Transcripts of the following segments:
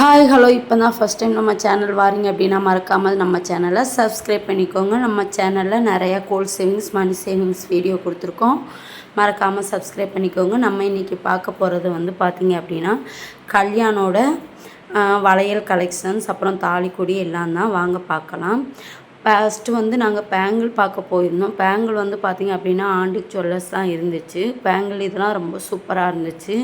Hi hello இப்போ தான் first time நம்ம சேனல் வாரீங்க அப்படின்னா மறக்காமல் நம்ம சேனலை சப்ஸ்கிரைப் பண்ணிக்கோங்க. நம்ம சேனலில் நிறையா gold savings money savings video கொடுத்துருக்கோம். மறக்காமல் சப்ஸ்கிரைப் பண்ணிக்கோங்க. நம்ம இன்றைக்கி பார்க்க போகிறது வந்து பார்த்திங்க அப்படின்னா கல்யாணோட வளையல் கலெக்ஷன்ஸ் அப்புறம் தாலிக்கொடி எல்லாம் தான் வாங்க பார்க்கலாம். ஃபஸ்ட்டு வந்து நாங்கள் பேங்கிள் பார்க்க போயிருந்தோம். பேங்கிள் வந்து பார்த்திங்க அப்படின்னா ஆண்டிக் ஜுவல்லர்ஸ் தான் இருந்துச்சு. பேங்கிள் இதெல்லாம் ரொம்ப சூப்பராக இருந்துச்சு.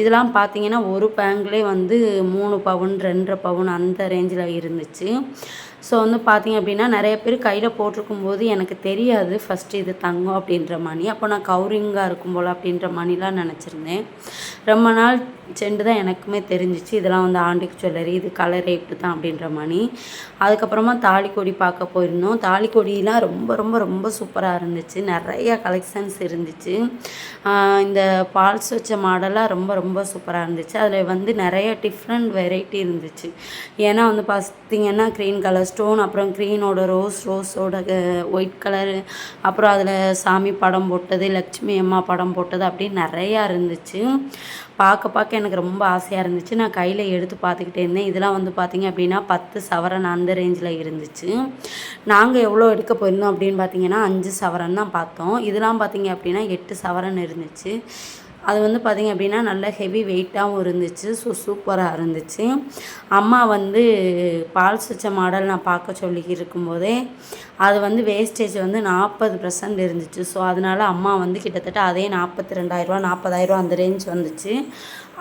இதெல்லாம் பார்த்திங்கன்னா ஒரு பேங்கிளே வந்து மூணு பவுன் ரெண்டரை பவுன் அந்த ரேஞ்சில் இருந்துச்சு. ஸோ வந்து பார்த்திங்க அப்படின்னா நிறைய பேர் கையில் போட்டிருக்கும் போது எனக்கு தெரியாது ஃபஸ்ட்டு இது தங்கம் அப்படின்ற மணி. அப்போ நான் கவுரிங்காக இருக்கும் போல் அப்படின்ற மணிலாம் நினச்சிருந்தேன். ரொம்ப நாள் செண்டு தான் எனக்குமே தெரிஞ்சிச்சு. இதெல்லாம் வந்து ஆண்டிக் ஜுவல்லரி இது கலரே இப்படி தான் அப்படின்ற மணி. அதுக்கப்புறமா தாலிக்கொடி பார்க்க போயிருந்தோம். தாலிக்கொடியெலாம் ரொம்ப ரொம்ப ரொம்ப சூப்பராக இருந்துச்சு. நிறைய கலெக்ஷன்ஸ் இருந்துச்சு. இந்த பால்ஸ் வச்ச மாடலாக ரொம்ப ரொம்ப சூப்பராக இருந்துச்சு. அதில் வந்து நிறைய டிஃப்ரெண்ட் வெரைட்டி இருந்துச்சு. ஏன்னா வந்து பார்த்திங்கன்னா க்ரீன் கலர் ஸ்டோன் அப்புறம் க்ரீனோட ரோஸ் ரோஸோட ஒயிட் கலரு அப்புறம் அதில் சாமி படம் போட்டது லக்ஷ்மி அம்மா படம் போட்டது அப்படின்னு நிறையா இருந்துச்சு. பார்க்க பார்க்க எனக்கு ரொம்ப ஆசையாக இருந்துச்சு. நான் கையில் எடுத்து பார்த்துக்கிட்டே இருந்தேன். இதெல்லாம் வந்து பார்த்திங்க அப்படின்னா பத்து சவரன் அந்த ரேஞ்சில் இருந்துச்சு. நாங்கள் எவ்வளோ எடுக்க போயிருந்தோம் அப்படின்னு பார்த்தீங்கன்னா அஞ்சு சவரன் தான் பார்த்தோம். இதெல்லாம் பார்த்தீங்க அப்படின்னா எட்டு சவரன் இருந்துச்சு. அது வந்து பார்த்திங்க அப்படின்னா நல்ல ஹெவி வெயிட்டாகவும் இருந்துச்சு. ஸோ சூப்பராக இருந்துச்சு. அம்மா வந்து பால் சுச்ச மாடல் நான் பார்க்க சொல்லி இருக்கும்போதே அது வந்து வேஸ்டேஜ் வந்து நாற்பது பர்சன்ட் இருந்துச்சு. ஸோ அதனால் அம்மா வந்து கிட்டத்தட்ட அதே நாற்பத்தி ரெண்டாயிரரூவா நாற்பதாயிரரூவா அந்த ரேஞ்ச் வந்துச்சு.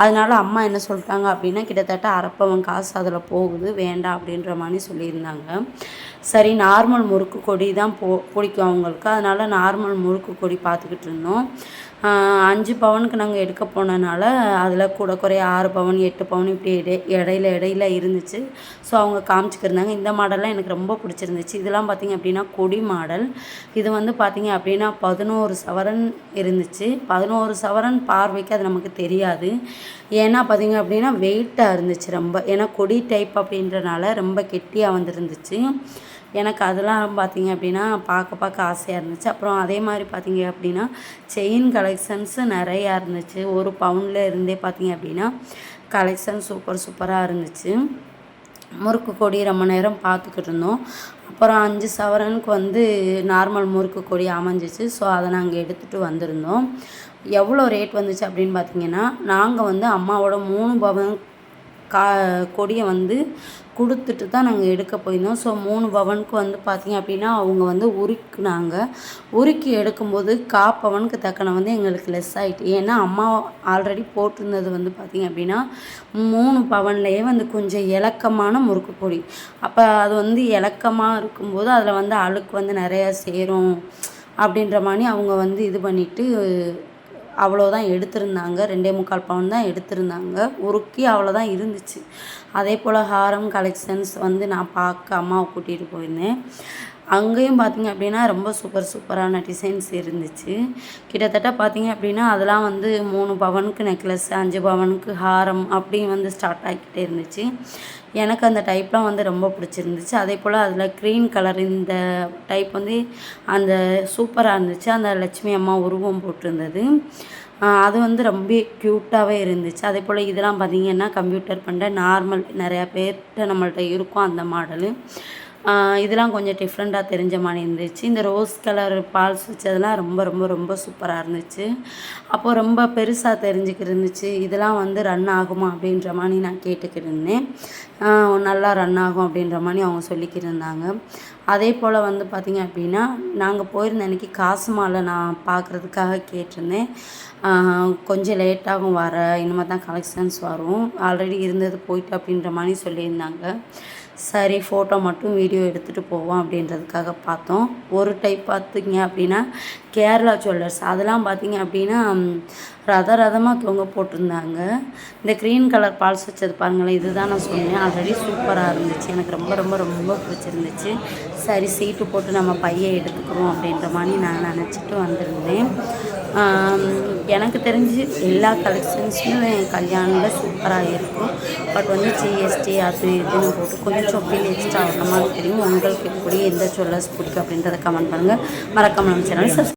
அதனால் அம்மா என்ன சொல்லிட்டாங்க அப்படின்னா கிட்டத்தட்ட அரப்பவன் காசு அதில் போகுது வேண்டாம் அப்படின்ற மாதிரி சொல்லியிருந்தாங்க. சரி நார்மல் முறுக்கு கொடி தான் போ பிடிக்கும் அவங்களுக்கு. அதனால் நார்மல் முறுக்கு கொடி பார்த்துக்கிட்டு இருந்தோம். அஞ்சு பவனுக்கு நாங்கள் எடுக்க போனனால அதில் கூட குறைய ஆறு பவன் எட்டு பவன் இப்படி இடை இடையில இடையில இருந்துச்சு. ஸோ அவங்க காமிச்சிக்கிருந்தாங்க. இந்த மாடல்லாம் எனக்கு ரொம்ப பிடிச்சிருந்துச்சு. இதெல்லாம் பார்த்திங்க அப்படின்னா கொடி மாடல். இது வந்து பார்த்திங்க அப்படின்னா பதினோரு சவரன் இருந்துச்சு. பதினோரு சவரன் பார்வைக்கு அது நமக்கு தெரியாது. ஏன்னா பார்த்திங்க அப்படின்னா வெயிட்டாக இருந்துச்சு ரொம்ப. ஏன்னா கொடி டைப் அப்படின்றனால ரொம்ப கெட்டியாக வந்துருந்துச்சு. எனக்கு அதெல்லாம் பார்த்திங்க அப்படின்னா பார்க்க பார்க்க ஆசையாக இருந்துச்சு. அப்புறம் அதே மாதிரி பார்த்திங்க அப்படின்னா செயின் கலெக்ஷன்ஸு நிறையா இருந்துச்சு. ஒரு பவுண்டில் இருந்தே பார்த்திங்க அப்படின்னா கலெக்ஷன் சூப்பர் சூப்பராக இருந்துச்சு. முறுக்கு கொடி ரொம்ப நேரம் பார்த்துக்கிட்டு இருந்தோம். அப்புறம் அஞ்சு சவரனுக்கு வந்து நார்மல் முறுக்கு கொடி அமைஞ்சிச்சு. ஸோ அதை நாங்கள் எடுத்துகிட்டு வந்திருந்தோம். எவ்வளோ ரேட் வந்துச்சு அப்படின்னு பார்த்தீங்கன்னா நாங்கள் வந்து அம்மாவோட மூணு பவன் கா கொடியை வந்து கொடுத்துட்டு தான் நாங்கள் எடுக்க போயிருந்தோம். ஸோ மூணு பவனுக்கு வந்து பார்த்திங்க அப்படின்னா அவங்க வந்து உருக்குனாங்க. உருக்கி எடுக்கும்போது கா பவனுக்கு தக்கன வந்து எங்களுக்கு லெஸ் ஆகிட்டு ஏன்னா அம்மா ஆல்ரெடி போட்டிருந்தது வந்து பார்த்திங்க அப்படின்னா மூணு பவன்லேயே வந்து கொஞ்சம் இலக்கமான முறுக்கு பொடி. அப்போ அது வந்து இலக்கமாக இருக்கும்போது அதில் வந்து அழுக்கு வந்து நிறையா சேரும் அப்படின்ற மாதிரி அவங்க வந்து இது பண்ணிவிட்டு அவ்வளோதான் எடுத்திருந்தாங்க. ரெண்டே முக்கால் பவுன் தான் எடுத்திருந்தாங்க. உருக்கி அவ்வளோதான் இருந்துச்சு. அதே போல் ஹாரம் கலெக்ஷன்ஸ் வந்து நான் பார்க்க அம்மாவை கூட்டிகிட்டு போயிருந்தேன். அங்கேயும் பார்த்திங்க அப்படின்னா ரொம்ப சூப்பர் சூப்பரான டிசைன்ஸ் இருந்துச்சு. கிட்டத்தட்ட பார்த்திங்க அப்படின்னா அதெல்லாம் வந்து மூணு பவனுக்கு நெக்லஸ் அஞ்சு பவனுக்கு ஹாரம் அப்படி வந்து ஸ்டார்ட் ஆகிக்கிட்டே இருந்துச்சு. எனக்கு அந்த டைப்லாம் வந்து ரொம்ப பிடிச்சிருந்துச்சு. அதே போல் அதில் க்ரீன் கலர் இந்த டைப் வந்து அந்த சூப்பராக இருந்துச்சு. அந்த லட்சுமி அம்மா உருவம் போட்டிருந்தது. அது வந்து ரொம்ப க்யூட்டாகவே இருந்துச்சு. அதே போல் இதெல்லாம் பார்த்திங்கன்னா கம்ப்யூட்டர் பண்ணுற நார்மல் நிறையா பேர்கிட்ட நம்மள்ட்ட இருக்கும் அந்த மாடலு இதெல்லாம் கொஞ்சம் டிஃப்ரெண்ட்டாக தெரிஞ்ச மாதிரி இருந்துச்சு. இந்த ரோஸ் கலர் பால்ஸ் வச்சதெல்லாம் ரொம்ப ரொம்ப ரொம்ப சூப்பராக இருந்துச்சு. அப்போது ரொம்ப பெருசாக தெரிஞ்சுக்கிட்டு இருந்துச்சு. இதெல்லாம் வந்து ரன் ஆகுமா அப்படின்ற மாதிரி நான் கேட்டுக்கிட்டு இருந்தேன். நல்லா ரன் ஆகும் அப்படின்ற மாதிரி அவங்க சொல்லிக்கிட்டு இருந்தாங்க. அதே போல் வந்து பார்த்திங்க அப்படின்னா நாங்கள் போயிருந்த அன்றைக்கி காசு மாலை நான் பார்க்குறதுக்காக கேட்டிருந்தேன். கொஞ்சம் லேட்டாகும் வர இனிமேல் தான் கலெக்ஷன்ஸ் வரும். ஆல்ரெடி இருந்தது போயிட்டு அப்படின்ற மாதிரி சொல்லியிருந்தாங்க. சரி ஃபோட்டோ மட்டும் வீடியோ எடுத்துகிட்டு போவோம் அப்படின்றதுக்காக பார்த்தோம். ஒரு டைப் பார்த்திங்க அப்படின்னா கேரளா ஜுவல்லர்ஸ் அதெல்லாம் பார்த்திங்க அப்படின்னா ரத ரதமாக தொங்க போட்டிருந்தாங்க. இந்த க்ரீன் கலர் பால்ஸ் வச்சது பாருங்களேன் இதுதான் நான் சொன்னேன். ஆல்ரெடி சூப்பராக இருந்துச்சு. எனக்கு ரொம்ப ரொம்ப ரொம்ப பிடிச்சிருந்துச்சு. சரி சீட்டு போட்டு நம்ம பையை எடுத்துக்கிறோம் அப்படின்ற மாதிரி நான் நினச்சிட்டு வந்திருந்தேன். எனக்கு தெரிஞ்சு எல்லா கலெக்ஷன்ஸுமே கல்யாணில் சூப்பராக இருக்கும். பட் வந்து ஜிஎஸ்டி அது இதுன்னு போட்டு கொஞ்சம் பில் எக்ஸ்ட்ரா ஆகிற மாதிரி தெரியும். உங்களுக்கு எப்படி எந்த ஜுவல்லர்ஸ் பிடிக்கும் அப்படின்றத கமெண்ட் பண்ணுங்கள் மறக்காமல் நம்ம சேனல்